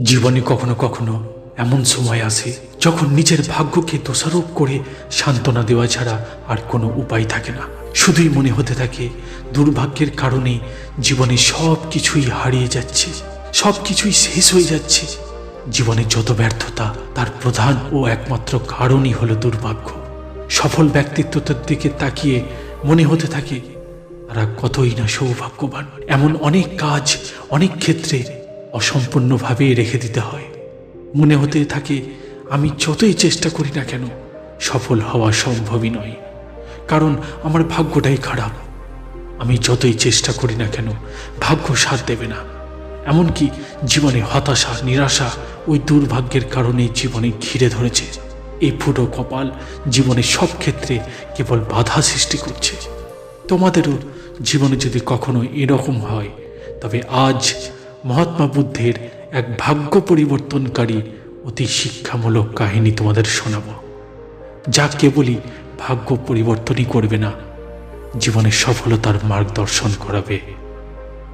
জীবনে কখনো কখনো এমন সময় আসে যখন নিজের ভাগ্যকে দোষারোপ করে সান্ত্বনা দেওয়া ছাড়া আর কোনো উপায় থাকে না। শুধুই মনে হতে থাকে দুর্ভাগ্যের কারণে জীবনে সব কিছুই হারিয়ে যাচ্ছে সব কিছুই শেষ হয়ে যাচ্ছে। জীবনে যত ব্যর্থতা, তার প্রধান ও একমাত্র কারণই হলো দুর্ভাগ্য। সফল ব্যক্তিত্বতার দিকে তাকিয়ে মনে হতে থাকে, তারা কতই না সৌভাগ্যবান। এমন অনেক কাজ, অনেক ক্ষেত্রে অসম্পূর্ণভাবে রেখে দিতে হয়। মনে হতে থাকে, আমি যতই চেষ্টা করি না কেন, সফল হওয়া সম্ভবই নয়। কারণ আমার ভাগ্যটাই খারাপ। আমি যতই চেষ্টা করি না কেন, ভাগ্য সাথ দেবে না। এমনকি জীবনে হতাশা, নিরাশা ওই দুর্ভাগ্যের কারণে জীবনে ঘিরে ধরেছে। এই ফুটো কপাল জীবনের সব ক্ষেত্রে কেবল বাধা সৃষ্টি করছে। তোমাদেরও জীবনে যদি কখনো এরকম হয়, তবে আজ মহাত্মা বুদ্ধের এক ভাগ্য পরিবর্তনকারী অতি শিক্ষামূলক কাহিনী তোমাদের শোনাব। যা কেবলই ভাগ্য পরিবর্তনই করবে না জীবনের সফলতার মার্গদর্শন করাবে।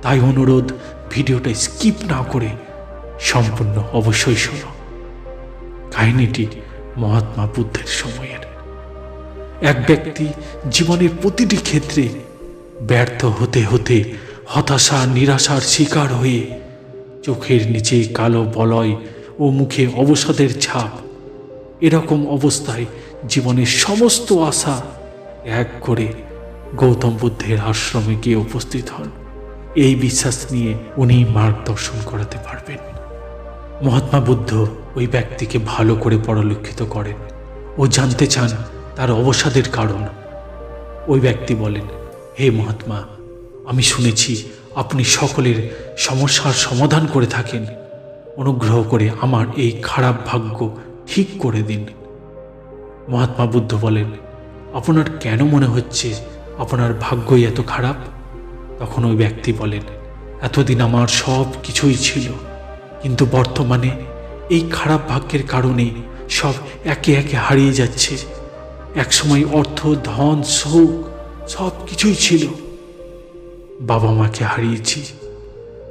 তাই অনুরোধ, ভিডিওটা স্কিপ না করে সম্পূর্ণ অবশ্যই শোনো। কাহিনীটি মহাত্মা বুদ্ধের সময়ের। এক ব্যক্তি জীবনের প্রতিটি ক্ষেত্রে ব্যর্থ হতে হতে হতাশা, নিরাশার শিকার হয়ে চোখের নিচে কালো বলয় ও মুখে অবসাদের ছাপ। এরকম অবস্থায় জীবনের সমস্ত আশা এক করে গৌতম বুদ্ধের আশ্রমে গিয়ে উপস্থিত হন। এই বিশ্বাস নিয়ে উনি মার্গদর্শন করাতে পারবেন। মহাত্মা বুদ্ধ ওই ব্যক্তিকে ভালো করে পরলক্ষিত করেন ও জানতে চান তার অবসাদের কারণ। ওই ব্যক্তি বলেন, হে মহাত্মা আমি শুনেছি আপনি সকলের সমস্যার সমাধান করে থাকেন। অনুগ্রহ করে আমার এই খারাপ ভাগ্য ঠিক করে দিন। মহাত্মা বুদ্ধ বলেন, আপনার কেন মনে হচ্ছে আপনার ভাগ্যই এত খারাপ? তখন ওই ব্যক্তি বলেন, এতদিন আমার সব কিছুই ছিল, কিন্তু বর্তমানে এই খারাপ ভাগ্যের কারণে সব একে একে হারিয়ে যাচ্ছে। একসময় অর্থ, ধন, সুখ সব কিছুই ছিল। বাবা মাকে হারিয়েছি।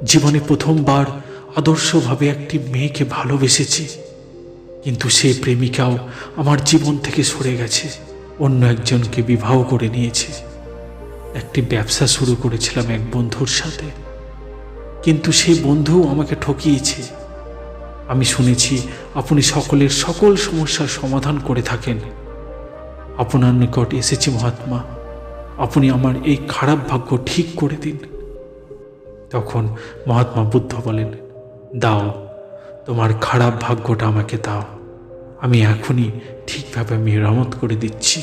জীবনে প্রথমবার আদর্শভাবে একটি মেয়েকে ভালোবেসেছি। কিন্তু সে প্রেমিকাও আমার জীবন থেকে সরে গেছে। অন্য একজনকে বিবাহ করে নিয়েছে। একটি ব্যবসা শুরু করেছিলাম এক বন্ধুর সাথে। কিন্তু সেই বন্ধুও আমাকে ঠকিয়েছে। আমি শুনেছি আপনি সকলের সকল সমস্যার সমাধান করে থাকেন। আপনার নিকট এসেছি মহাত্মা। আপনি আমার এই খারাপ ভাগ্য ঠিক করে দিন। তখন মহাত্মা বুদ্ধ বলেন, দাও, তোমার খারাপ ভাগ্যটা আমাকে দাও। আমি এখনই ঠিকভাবে মেরামত করে দিচ্ছি।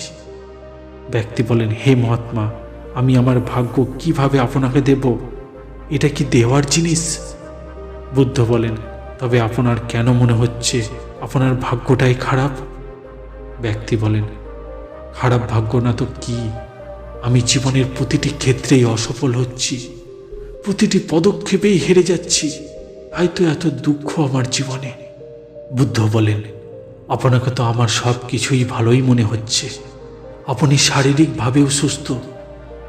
ব্যক্তি বলেন, হে মহাত্মা, আমি আমার ভাগ্য কীভাবে আপনাকে দেব? এটা কি দেওয়ার জিনিস? বুদ্ধ বলেন, তবে আপনার কেন মনে হচ্ছে আপনার ভাগ্যটাই খারাপ? ব্যক্তি বলেন, খারাপ ভাগ্য না তো কি? আমি জীবনের প্রতিটি ক্ষেত্রেই অসফল হচ্ছি। প্রতিটি পদক্ষেপেই হেরে যাচ্ছি। তাই তো এত দুঃখ আমার জীবনে। বুদ্ধ বলেন, আপনাকে তো আমার সব কিছুই ভালোই মনে হচ্ছে। আপনি শারীরিকভাবেও সুস্থ।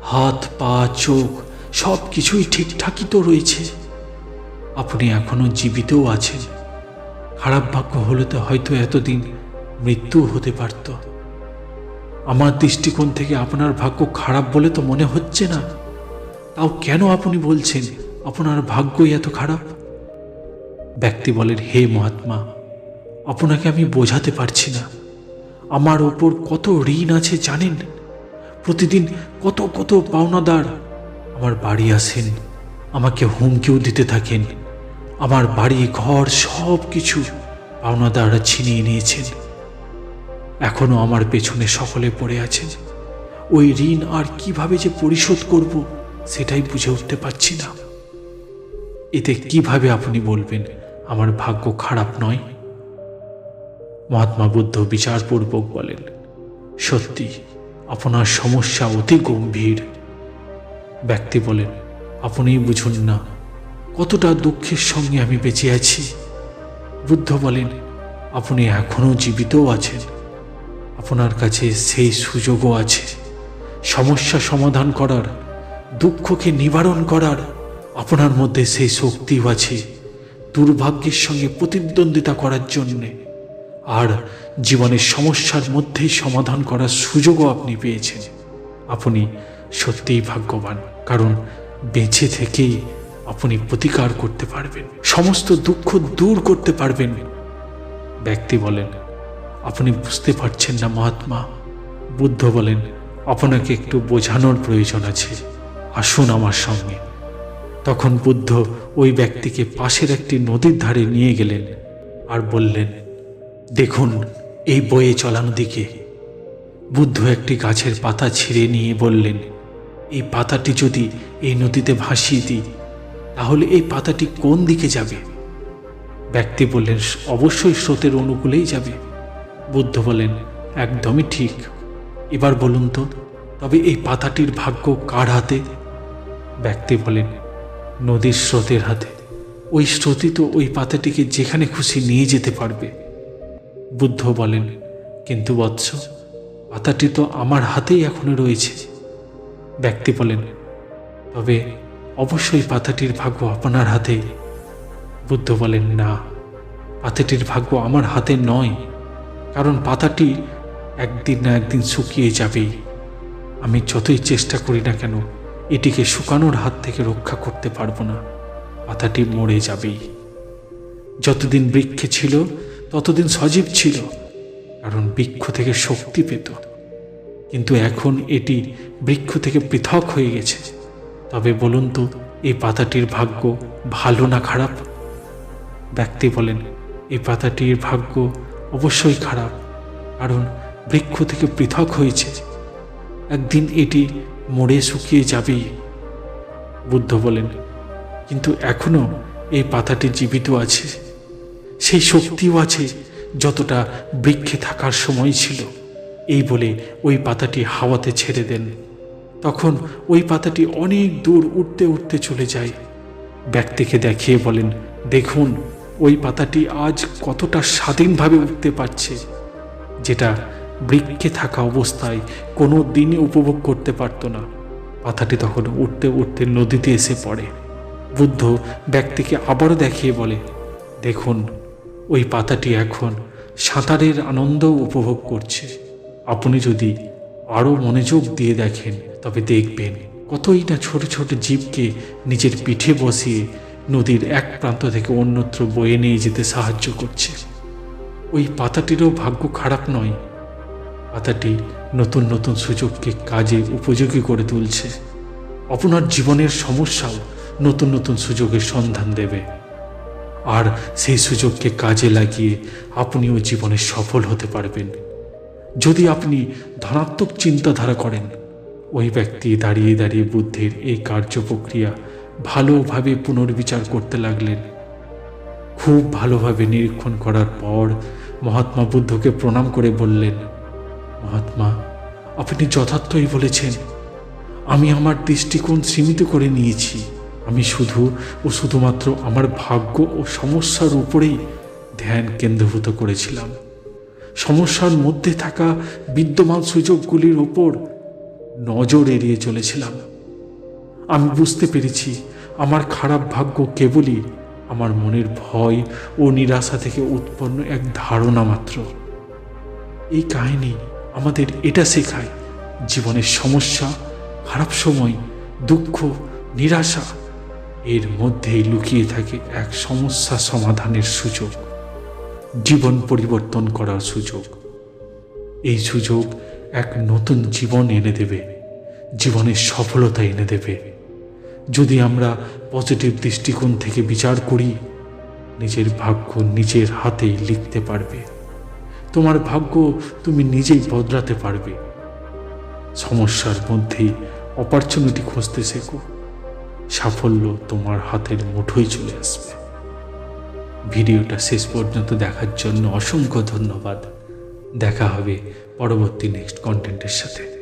হাত, পা, চোখ, সব কিছুই ঠিকঠাকই তো রয়েছে। আপনি এখনও জীবিতও আছেন। খারাপ ভাগ্য হলে তো হয়তো এতদিন মৃত্যু হতে পারত। আমার দৃষ্টিকোণ থেকে আপনার ভাগ্য খারাপ বলে তো মনে হচ্ছে না। তাও কেন আপনি বলছেন আপনার ভাগ্যই এত খারাপ? ব্যক্তি বলেন হে মহাত্মা, আপনাকে আমি বোঝাতে পারছি না। আমার ওপর কত ঋণ আছে জানেন? প্রতিদিন কত কত পাওনাদার। আমার বাড়ি আসেন, আমাকে হুমকিও দিতে থাকেন। আমার বাড়ি, ঘর সব কিছু পাওনাদাররা ছিনিয়ে নিয়েছেন। এখনও আমার পেছনে সকলে পড়ে আছেন ওই ঋণ আর কীভাবে যে পরিশোধ করব, সেটাই বুঝে উঠতে পারছি না। এতে কীভাবে আপনি বলবেন, আমার ভাগ্য খারাপ নয়? মহাত্মা বুদ্ধ বিচারপূর্বক বলেন, সত্যি, আপনার সমস্যা অতি গম্ভীর। ব্যক্তি বলেন, আপনিই বুঝুন না, কতটা দুঃখের সঙ্গে আমি বেঁচে আছি। বুদ্ধ বলেন, আপনি এখনও জীবিতও আছেন। আপনার কাছে সেই সুযোগও আছে। সমস্যা সমাধান করার, দুঃখকে নিবারণ করার আপনার মধ্যে সেই শক্তিও আছে দুর্ভাগ্যের সঙ্গে প্রতিদ্বন্দ্বিতা করার জন্যে। আর জীবনের সমস্যার মধ্যেই সমাধান করার সুযোগও আপনি পেয়েছেন। আপনি সত্যিই ভাগ্যবান, কারণ বেঁচে থেকেই আপনি প্রতিকার করতে পারবেন। সমস্ত দুঃখ দূর করতে পারবেন। ব্যক্তি বলেন আপনি বুঝতে পারছেন না মহাত্মা। বুদ্ধ বলেন, আপনাকে একটু বোঝানোর প্রয়োজন আছে। আসুন আমার সঙ্গে। তখন বুদ্ধ ওই ব্যক্তিকে পাশের একটি নদীর ধারে নিয়ে গেলেন আর বললেন, দেখুন, এই বয়ে চলা নদীকে বুদ্ধ একটি গাছের পাতা ছিঁড়ে নিয়ে বললেন, এই পাতাটি যদি এই নদীতে ভাসিয়ে দিই, তাহলে এই পাতাটি কোন দিকে যাবে? ব্যক্তি বললেন, অবশ্যই স্রোতের অনুকূলেই যাবে। বুদ্ধ বলেন, একদমই ঠিক। এবার বলুন তো, তবে এই পাতাটির ভাগ্য কার হাতে? ব্যক্তি বলেন, নদীর স্রোতের হাতে। ওই স্রোতই তো ওই পাতাটিকে যেখানে খুশি নিয়ে যেতে পারবে। বুদ্ধ বলেন, কিন্তু বৎস, পাতাটি তো আমার হাতেই এখনও রয়েছে। ব্যক্তি বলেন, তবে অবশ্যই পাতাটির ভাগ্য আপনার হাতেই। বুদ্ধ বলেন, না, পাতাটির ভাগ্য আমার হাতে নয়। কারণ পাতাটি একদিন না একদিন শুকিয়ে যাবেই। আমি যতই চেষ্টা করি না কেন, এটিকে শুকানোর হাত থেকে রক্ষা করতে পারব না। পাতাটি মরে যাবেই। যতদিন বৃক্ষে ছিল, ততদিন সজীব ছিল, কারণ বৃক্ষ থেকে শক্তি পেত। কিন্তু এখন এটি বৃক্ষ থেকে পৃথক হয়ে গেছে। তবে বলুন তো, এই পাতাটির ভাগ্য ভালো না খারাপ? ব্যক্তি বলেন, এই পাতাটির ভাগ্য অবশ্যই খারাপ, কারণ বৃক্ষ থেকে পৃথক হয়েছে। একদিন এটি মরে শুকিয়ে যাবেই, বুদ্ধ বলেন। কিন্তু এখনও এই পাতাটি জীবিত আছে। সেই শক্তিও আছে যতটা বৃক্ষে থাকার সময় ছিল। এই বলে ওই পাতাটি হাওয়াতে ছেড়ে দেন। তখন ওই পাতাটি অনেক দূর উঠতে উঠতে চলে যায়। ব্যক্তিকে দেখিয়ে বলেন, দেখুন ওই পাতাটি আজ কতটা স্বাধীনভাবে উঠতে পারছে, যেটা বৃক্ষে থাকা অবস্থায় কোনো দিনই উপভোগ করতে পারত না। পাতাটি তখন উঠতে উঠতে নদীতে এসে পড়ে। বুদ্ধ ব্যক্তিকে আবারও দেখিয়ে বলে, দেখুন, ওই পাতাটি এখন সাঁতারের আনন্দ উপভোগ করছে। আপনি যদি আরও মনোযোগ দিয়ে দেখেন, তবে দেখবেন কতই না ছোট ছোট জীবকে নিজের পিঠে বসিয়ে নদীর এক প্রান্ত থেকে অন্যত্র বয়ে নিয়ে যেতে সাহায্য করছে। ওই পাতাটিরও ভাগ্য খারাপ নয়। পাতাটি নতুন নতুন সুযোগকে কাজে উপযোগী করে তুলছে। আপনার জীবনের সমস্যাও নতুন নতুন সুযোগের সন্ধান দেবে। আর সেই সুযোগকে কাজে লাগিয়ে আপনিও জীবনে সফল হতে পারবেন। যদি আপনি ধনাত্মক চিন্তাধারা করেন, ওই ব্যক্তি দাঁড়িয়ে দাঁড়িয়ে বুদ্ধির এই কার্য প্রক্রিয়া ভালোভাবে পুনর্বিচার করতে লাগলেন। খুব ভালোভাবে নিরীক্ষণ করার পর মহাত্মা বুদ্ধকে প্রণাম করে বললেন, মহাত্মা, আপনি যথার্থই বলেছেন, আমি আমার দৃষ্টিকোণ সীমিত করে নিয়েছি। আমি শুধু ও শুধুমাত্র আমার ভাগ্য ও সমস্যার উপরেই ধ্যান কেন্দ্রভূত করেছিলাম। সমস্যার মধ্যে থাকা বিদ্যমান সুযোগগুলির ওপর নজর এড়িয়ে চলেছিলাম। আমি বুঝতে পেরেছি, আমার খারাপ ভাগ্য কেবলই আমার মনের ভয় ও নিরাশা থেকে উৎপন্ন এক ধারণা মাত্র। এই কাহিনী আমাদের এটা শেখায়, জীবনের সমস্যা, খারাপ সময়, দুঃখ, নিরাশা, এর মধ্যেই লুকিয়ে থাকে এক সমস্যা সমাধানের সুযোগ, জীবন পরিবর্তন করার সুযোগ। এই সুযোগ এক নতুন জীবন এনে দেবে, জীবনের সফলতা এনে দেবে। যদি আমরা পজিটিভ দৃষ্টিকোণ থেকে বিচার করি, নিজের ভাগ্য নিজের হাতেই লিখতে পারবে। তোমার ভাগ্য তুমি নিজেই বদলাতে পারবে। সমস্যার মধ্যেই অপরচুনিটি খুঁজতে শেখো। সাফল্য তোমার হাতের মুঠোয় চলে আসবে। ভিডিওটা শেষ পর্যন্ত দেখার জন্য অসংখ্য ধন্যবাদ। দেখা হবে পরবর্তী নেক্সট কন্টেন্টের সাথে।